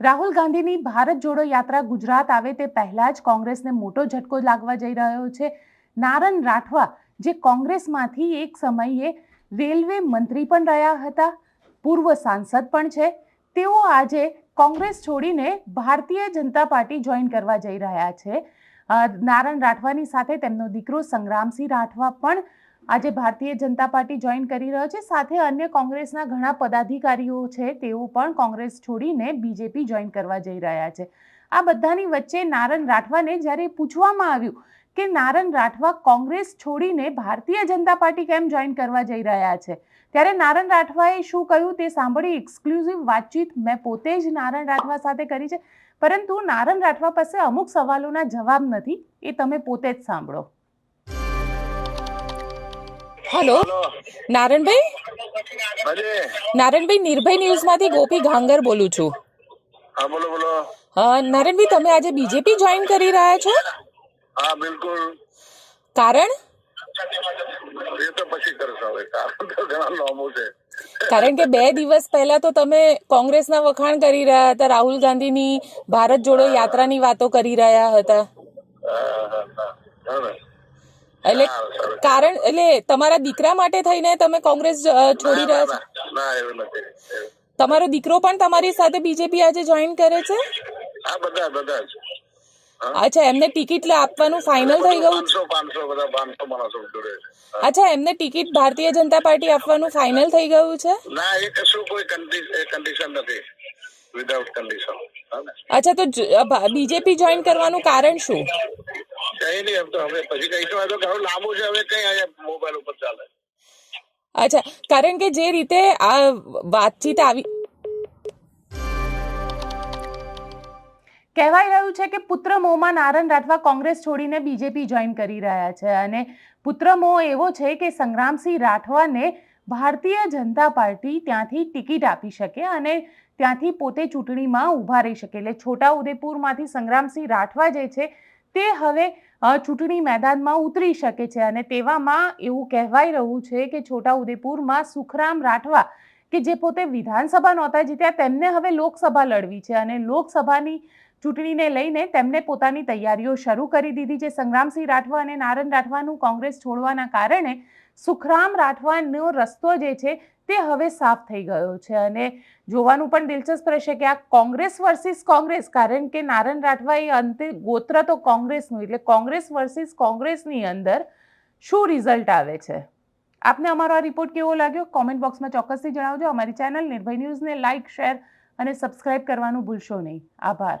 રાહુલ ગાંધીની ભારત જોડો યાત્રા ગુજરાત આવે તે પહેલા જ કોંગ્રેસને મોટો ઝટકો લાગવા જઈ રહ્યો છે. નારણ રાઠવા, જે કોંગ્રેસમાંથી એક સમયે રેલવે મંત્રી પણ રહ્યા હતા, પૂર્વ સાંસદ પણ છે. તેઓ આજે કોંગ્રેસ છોડીને ભારતીય જનતા પાર્ટી જોઈન કરવા જઈ રહ્યા છે. નારણ રાઠવાની સાથે તેમનો દીકરો સંગ્રામસિંહ રાઠવા પણ આજે ભારતીય જનતા પાર્ટી જોઈન કરી રહ્યો છે. સાથે અન્ય કોંગ્રેસના ઘણા પદાધિકારીઓ છે, તેઓ પણ કોંગ્રેસ છોડીને બીજેપી જોઈન કરવા જઈ રહ્યા છે. આ બધાની વચ્ચે નારણ રાઠવાને જ્યારે પૂછવામાં આવ્યું કે નારણ રાઠવા કોંગ્રેસ છોડીને ભારતીય જનતા પાર્ટી કેમ જોઈન કરવા જઈ રહ્યા છે, ત્યારે નારણ રાઠવાએ શું કહ્યું તે સાંભળી એક્સક્લુઝિવ વાતચીત મેં પોતે જ નારણ રાઠવા સાથે કરી છે. પરંતુ નારણ રાઠવા પાસે અમુક સવાલોના જવાબ નથી, એ તમે પોતે જ સાંભળો. હલો. નારણભાઈ? નારણભાઈ નિર્ભય ન્યૂઝમાંથી ગોપી ઘાંગર બોલું છું. હા બોલો બોલો. હા નારણભાઈ તમે આજે બીજેપી જોઈન કરી રહ્યા છો? હા બિલકુલ. કારણ? એ તો પછી કરશો હવે. કારણ તો ઘણા લાંબુ છે. કારણ કે બે દિવસ પહેલા તો તમે કોંગ્રેસના વખાણ કરી રહ્યા હતા રાહુલ ગાંધીની ભારત જોડો યાત્રાની વાતો કરી રહ્યા હતા? એટલે. કારણ એટલે તમારા દીકરા માટે થઈને તમે કોંગ્રેસ છોડી રહ્યા છો? ના, ના એવું નથી તમારો દીકરો પણ તમારી સાથે બીજેપી આજે જોઈન કરે છે? હા બધા બધા અચ્છા એમને ટિકિટ આપવાનું ફાઇનલ થઈ ગયું. અચ્છા એમને ટિકિટ ભારતીય જનતા પાર્ટી આપવાનું ફાઇનલ થઈ ગયું છે? ના એ કશું કોઈ કન્ડિશન નથી. વિધાઉટ કન્ડિશન અચ્છા તો બીજેપી જોઈન કરવાનું કારણ શું? કઈ નહીં એમ તો હવે પછી કહીશું આ તો ઘણું લાંબુ છે હવે કઈ અહીંયા મોબાઈલ ઉપર ચાલે. અચ્છા કારણ કે જે રીતે આ વાતચીત આવી કહેવાય રહ્યું છે કે પુત્ર મોમાં નારણ રાઠવા કોંગ્રેસ છોડીને બીજેપી જોઈન કરી રહ્યા છે. અને પુત્ર મોહ એવો છે કે સંગ્રામસિંહ રાઠવાને ભારતીય જનતા પાર્ટી ત્યાંથી ટિકિટ આપી શકે અને ત્યાંથી પોતે ચૂંટણીમાં ઊભા રહી શકે. એટલે છોટાઉદેપુરમાંથી સંગ્રામસિંહ રાઠવા જે છે તે હવે ચૂંટણી મેદાનમાં ઉતરી શકે છે અને તેવામાં એવું કહેવાય રહ્યું છે કે છોટાઉદેપુરમાં સુખરામ રાઠવા, કે જે પોતે વિધાનસભા નહોતા જીત્યા, તેમને હવે લોકસભા લડવી છે અને લોકસભાની ચૂંટણીને લઈને તેમને પોતાની તૈયારીઓ શરૂ કરી દીધી છે. સંગ્રામસિંહ રાઠવા અને નારણ રાઠવાનું કોંગ્રેસ છોડવાના કારણે સુખરામ રાઠવાનો રસ્તો જે છે તે હવે સાફ થઈ ગયો છે અને જોવાનું પણ દિલચસ્પ રહેશે કે આ કોંગ્રેસ વર્સિસ કોંગ્રેસ, કારણ કે નારણ રાઠવા અંતે ગોત્ર તો કોંગ્રેસનું, એટલે કોંગ્રેસ વર્સિસ કોંગ્રેસની અંદર શું રિઝલ્ટ આવે છે? આપને અમારો આ રિપોર્ટ કેવો લાગ્યો? કોમેન્ટ બોક્સમાં ચોક્કસથી જણાવજો. અમારી ચેનલ નિર્ભય ન્યૂઝને લાઇક શેર અને સબસ્ક્રાઇબ કરવાનું ભૂલશો નહીં. આભાર.